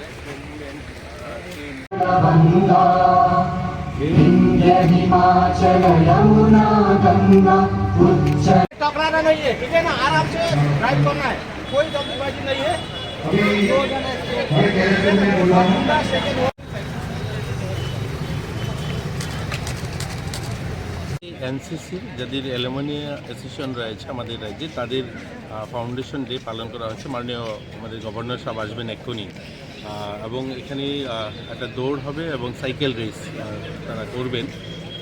movement uh, came Ganga Vindhya Himachal Yamuna Ganga उच्च टकराना नहीं है ठीक है ना आराम से ड्राइव करना है कोई जल्दीबाजी नहीं है दो जने सेकंड এনসিসি যাদের অ্যালুমিনিয়া অ্যাসোসিয়েশন রয়েছে আমাদের রাজ্যে তাদের ফাউন্ডেশন ডে পালন করা হচ্ছে মাননীয় আমাদের গভর্নর সাহেব আসবেন এক্ষুনি আহ, এবং এখানে একটা দৌড় হবে এবং সাইকেল রেস তারা করবেন।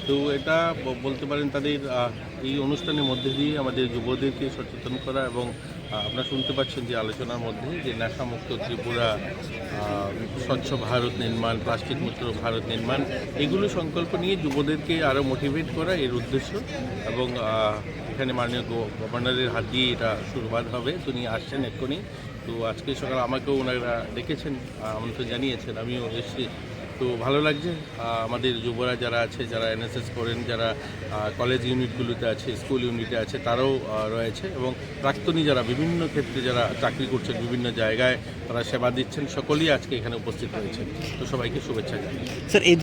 তো এটা বলতে পারেন তাদের এই অনুষ্ঠানের মধ্যে দিয়ে আমাদের যুবদেরকে সচেতন করা এবং আপনারা শুনতে পাচ্ছেন যে আলোচনার মধ্যে যে নেশামুক্ত ত্রিপুরা স্বচ্ছ ভারত নির্মাণ, প্লাস্টিক মুক্ত ভারত নির্মাণ, এগুলো সংকল্প নিয়ে যুবদেরকে আরও মোটিভেট করা এর উদ্দেশ্য এবং এখানে মাননীয় গভর্নরের হাত দিয়ে এটা শুরুবাদ হবে। তিনি আসছেন এক্ষুনি। তো আজকে সকাল আমাকেও ওনারা ডেকেছেন আমন্ত্রণ জানিয়েছেন। আমিও এসেছি তো ভালো লাগছে। আমাদের যুবরা যারা আছে, যারা এনএসএস করেন, যারা কলেজ ইউনিটগুলোতে আছে স্কুল ইউনিটে আছে, তারাও রয়েছে এবং প্রাক্তনী যারা বিভিন্ন ক্ষেত্রে যারা চাকরি করছেন বিভিন্ন জায়গায় তারা সেবা দিচ্ছেন। সকলেই আজকে এখানে উপস্থিত রয়েছেন। তো সবাইকে শুভেচ্ছা জানাই। স্যার